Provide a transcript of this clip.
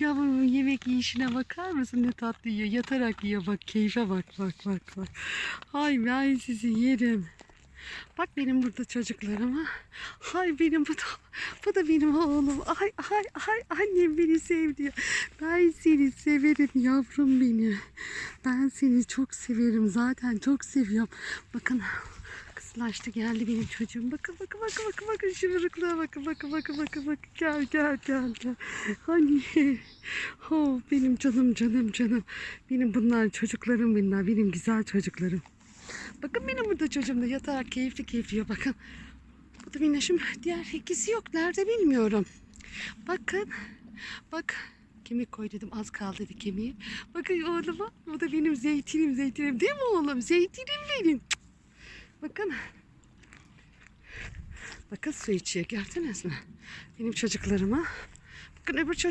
Yavrum yemek yiyişine bakar mısın ne tatlı yiyor. Yatarak yiyor bak keyfe bak bak bak bak. Ay ben sizi yerim. Bak benim burada çocuklarıma. Ay benim bu da, bu da benim oğlum. Ay ay ay annem beni sevdi. Ben seni severim yavrum benim. Ben seni çok severim zaten çok seviyorum. Bakın kısılaştı geldi benim çocuğum. Bakın bakın bakın bakın bakın şımarıklığa bakın bakın bakın bakın bakın gel gel gel gel. Hani oh benim canım canım canım. Benim bunlar çocuklarım bunlar benim güzel çocuklarım. Bakın benim burada çocuğum da yatarak keyifli keyifli yiyor bakın. Bu da şimdi diğer ikisi yok. Nerede bilmiyorum. Bakın. Bak. Kemik koy dedim az kaldı dedi kemiği. Bakın oğluma. Bu da benim zeytinim zeytinim değil mi oğlum? Zeytinim benim. Cık. Bakın. Bakın su içiyor gördünüz mü? Benim çocuklarıma. Bakın öbür çocuk